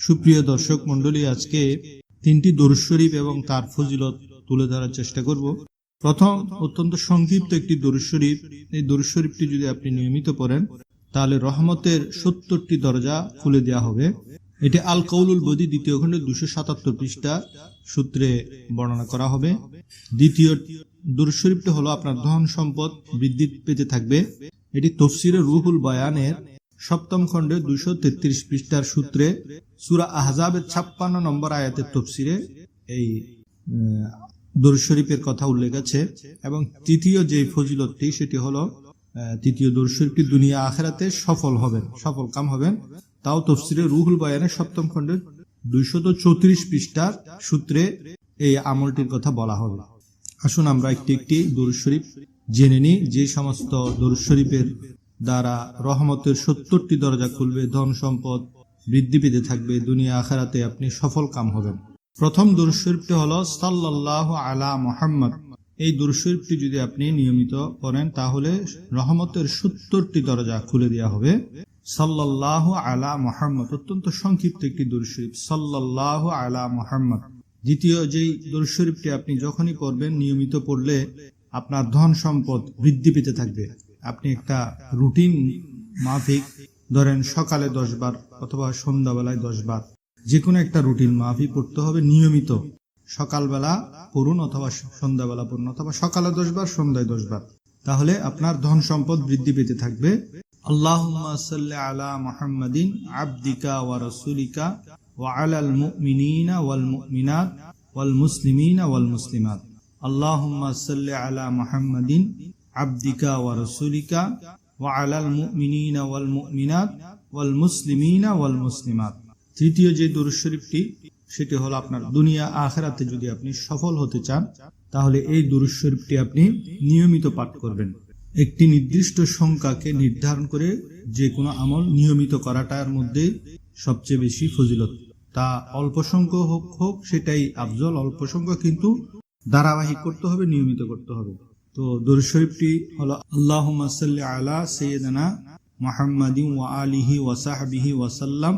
সুপ্রিয় দর্শক মন্ডলী আজকে তিনটি দরুদ শরীফ এবং তার ফজিলত তুলে ধরার চেষ্টা করব। প্রথম, অত্যন্ত সংক্ষিপ্ত একটি দরুদ এই দরুদ যদি আপনি নিয়মিত পড়েন, তাহলে রহমতের সত্তরটি দরজা খুলে দেওয়া হবে। এটি আল কৌলুল বদি, দ্বিতীয় খণ্ডে দুশো সাতাত্তর পৃষ্ঠা সূত্রে বর্ণনা করা হবে। দ্বিতীয় দরুদ শরীফটি হলো আপনার ধন সম্পদ বৃদ্ধি পেতে থাকবে। এটি তফসিরে রুহুল বয়ানের সপ্তম খণ্ডে দুইশো তেত্রিশ পৃষ্ঠার সূত্রে সুরা আহজাবের ছাপ্পান্ন নম্বর আয়াতের তফসিরে এই দরুদ শরীফের কথা উল্লেখ আছে এবং তৃতীয় যে ফজিলতটি সেটি হলো তৃতীয় দরুদ শরীফটি দুনিয়া আখেরাতে সফল হবেন, সফল কাম হবেন। তাও তফসিরে রুহুল বয়ানের সপ্তম খণ্ডের দুইশত চৌত্রিশ পৃষ্ঠার সূত্রে এই আমলটির কথা বলা হবে। আসুন আমরা একটি একটি দরুদ শরীফ জেনে নিই যে সমস্ত দরুদ শরীফের দ্বারা রহমতের সত্তরটি দরজা খুলবে, ধন সম্পদ বৃদ্ধি পেতে থাকবে, দুনিয়া আখারাতে আপনি সফল কাম হবেন। প্রথম দরুদ শরীফটি হল, সাল্লাল্লাহু আলা মোহাম্মদ। এই দরুদ শরীফটি যদি আপনি নিয়মিত করেন তাহলে রহমতের সত্তরটি দরজা খুলে দেওয়া হবে। সাল্লাল্লাহু আলা মুহাম্মদ, অত্যন্ত সংক্ষিপ্ত একটি দরুদ শরীফ। সাল্লাল্লাহু আলা মোহাম্মদ। দ্বিতীয় যেই দরুদ শরীফটি আপনি যখনই পড়বেন, নিয়মিত পড়লে আপনার ধন সম্পদ বৃদ্ধি পেতে থাকবে। আপনি একটা রুটিন মাফিক, ধরেন সকালে দশ বার অথবা সন্ধ্যাবেলায় দশ বার যে কোনো একটা রুটিন মাফিক পড়তে হবে নিয়মিত। সকালবেলা পড়ুন অথবা সন্ধ্যাবেলা পড়ুন, অথবা সকালে দশ বার, সন্ধ্যায় দশ বার। তাহলে আপনার ধন সম্পদ বৃদ্ধি পেতে থাকবে। সাল্লি আলা মুহাম্মাদিন আবদিকা ওয়া রাসূলিকা ওয়া আলাল মুমিনিনা ওয়াল মুমিনাত ওয়াল মুসলিমিনা ওয়াল মুসলিমাত। আল্লাহুম্মা সাল্লি আলা মুহাম্মাদিন আবদিকা ওয়া রাসূলিকা ওয়া আলাল ওয়াল মুসলিমিনা ওয়াল মুসলিমাত। তৃতীয় যে দরুদ শরীফটি, সেটি হলো আপনার দুনিয়া আখেরাতে যদি আপনি সফল হতে চান, তাহলে এই দরুদ শরীফটি আপনি নিয়মিত পাঠ করবেন। একটি নির্দিষ্ট সংখ্যাকে নির্ধারণ করে যে কোনো আমল নিয়মিত করাটার মধ্যে সবচেয়ে বেশি ফজিলত। তা অল্প সংখ্যক হোক হোক সেটাই আফজল অল্প সংখ্যক, কিন্তু ধারাবাহিক করতে হবে, নিয়মিত করতে হবে। তো দরুদ শরীফটি হলো সাল্লি আলা সাইয়্যিদিনা মুহাম্মাদিন ওয়া আলিহি ওয়া সাহবিহি ওয়া সাল্লাম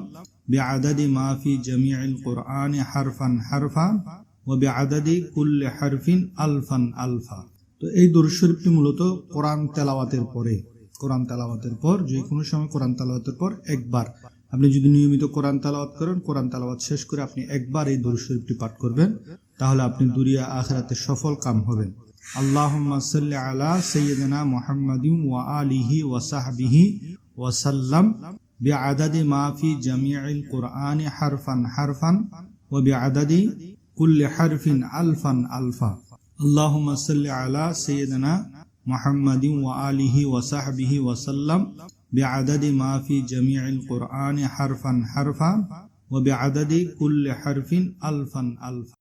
বিআদাদি মা ফি জামিউল কুরআনি হারফান হারফা ওয়া বিআদাদি কুল্লি হারফিন আলফান আলফা। তো এই দরুদ শরীফটি মূলত কোরআন তেলাওয়াতের পরে, কোরআন তেলাওয়াতের পর যে কোনো সময় কোরআন তেলাওয়াতের পর একবার। আপনি যদি নিয়মিত কোরআন তেলাওয়াত করেন, কোরআন তেলাওয়াত শেষ করে আপনি একবার এই দরুদ শরীফটি পাঠ করবেন। তাহলে আপনি দুনিয়া আখেরাতে সফল কাম হবেন আল্লাহুম্মা সাল্লি আলা সাইয়্যিদিনা মুহাম্মাদিন ওয়া আলিহি ওয়া সাহবিহি ওয়া সাল্লাম বিআদাদি মা ফি জামিউল কুরআনি হারফান হারফান ওয়া বিআদাদি কুল্লি হারফিন আলফান আলফা اللهم صل على سيدنا محمد وآله وصحبه وسلم بعدد ما في جميع القرآن حرفا حرفا وبعدد كل حرف ألفا ألفا